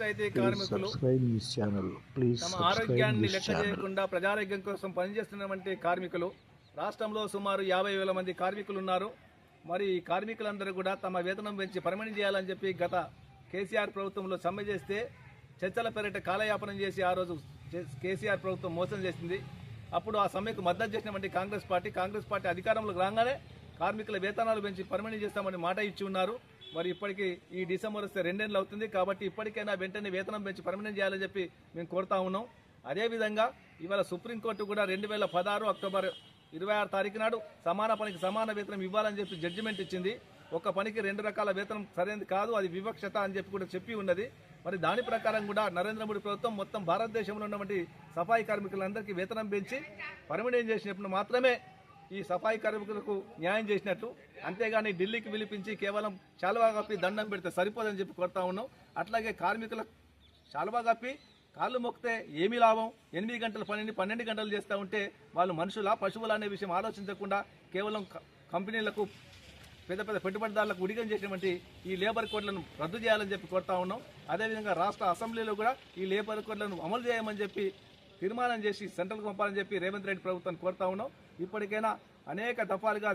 పంచాయతీ కార్మికులు తమ ఆరోగ్యాన్ని లెక్క. చేయకుండా ప్రజారోగ్యం కోసం పనిచేస్తున్నటువంటి కార్మికులు రాష్ట్రంలో సుమారు యాభై వేల మంది కార్మికులు ఉన్నారు మరి ఈ కార్మికులందరూ కూడా తమ వేతనం పెంచి పర్మనెంట్ చేయాలని చెప్పి గత కేసీఆర్ ప్రభుత్వంలో సమ్మె చేస్తే చర్చల పేరిట కాలయాపనం చేసి ఆ రోజు కేసీఆర్ ప్రభుత్వం మోసం చేసింది. అప్పుడు ఆ సమ్మెకు మద్దతు చేసినటువంటి కాంగ్రెస్ పార్టీ కాంగ్రెస్ పార్టీ అధికారంలోకి రాగానే కార్మికుల వేతనాలు పెంచి పర్మనెంట్ చేస్తామని మాట ఇచ్చి ఉన్నారు. మరి ఇప్పటికి ఈ డిసెంబర్ వస్తే రెండేళ్ళు అవుతుంది కాబట్టి ఇప్పటికైనా వెంటనే వేతనం పెంచి పర్మనెంట్ చేయాలని చెప్పి మేము కోరుతా ఉన్నాం. అదేవిధంగా ఇవాళ సుప్రీంకోర్టు కూడా రెండు వేల పదహారు అక్టోబర్ ఇరవై ఆరు తారీఖు నాడు సమాన పనికి సమాన వేతనం ఇవ్వాలని చెప్పి జడ్జిమెంట్ ఇచ్చింది. ఒక పనికి రెండు రకాల వేతనం సరైనది కాదు అది వివక్షత అని చెప్పి కూడా చెప్పి ఉన్నది. మరి దాని ప్రకారం కూడా నరేంద్ర మోడీ ప్రభుత్వం మొత్తం భారతదేశంలో ఉన్నటువంటి సఫాయి కార్మికులందరికీ వేతనం పెంచి పర్మనెంట్ చేసినప్పుడు మాత్రమే ఈ సఫాయి కార్మికులకు న్యాయం చేసినట్టు. అంతేగాని ఢిల్లీకి పిలిపించి కేవలం చాలువా కప్పి దండం పెడితే సరిపోదని చెప్పి కోరుతా ఉన్నాం. అట్లాగే కార్మికుల చాలువా కప్పి కాళ్ళు మొక్కితే ఏమీ లాభం? ఎనిమిది గంటల పనిని పన్నెండు గంటలు చేస్తూ ఉంటే వాళ్ళు మనుషులా పశువులా అనే విషయం ఆలోచించకుండా కేవలం క- కంపెనీలకు పెద్ద పెద్ద పెట్టుబడిదారులకు ఉడిగం చేసినటువంటి ఈ లేబర్ కోడ్లను రద్దు చేయాలని చెప్పి కోరుతా ఉన్నాం. అదేవిధంగా రాష్ట్ర అసెంబ్లీలో కూడా ఈ లేబర్ కోడ్లను అమలు చేయమని చెప్పి తీర్మానం చేసి సెంట్రల్కి పంపాలని చెప్పి రేవంత్ రెడ్డి ప్రభుత్వాన్ని కోరుతా ఉన్నాం. ఇప్పటికైనా అనేక దఫాలుగా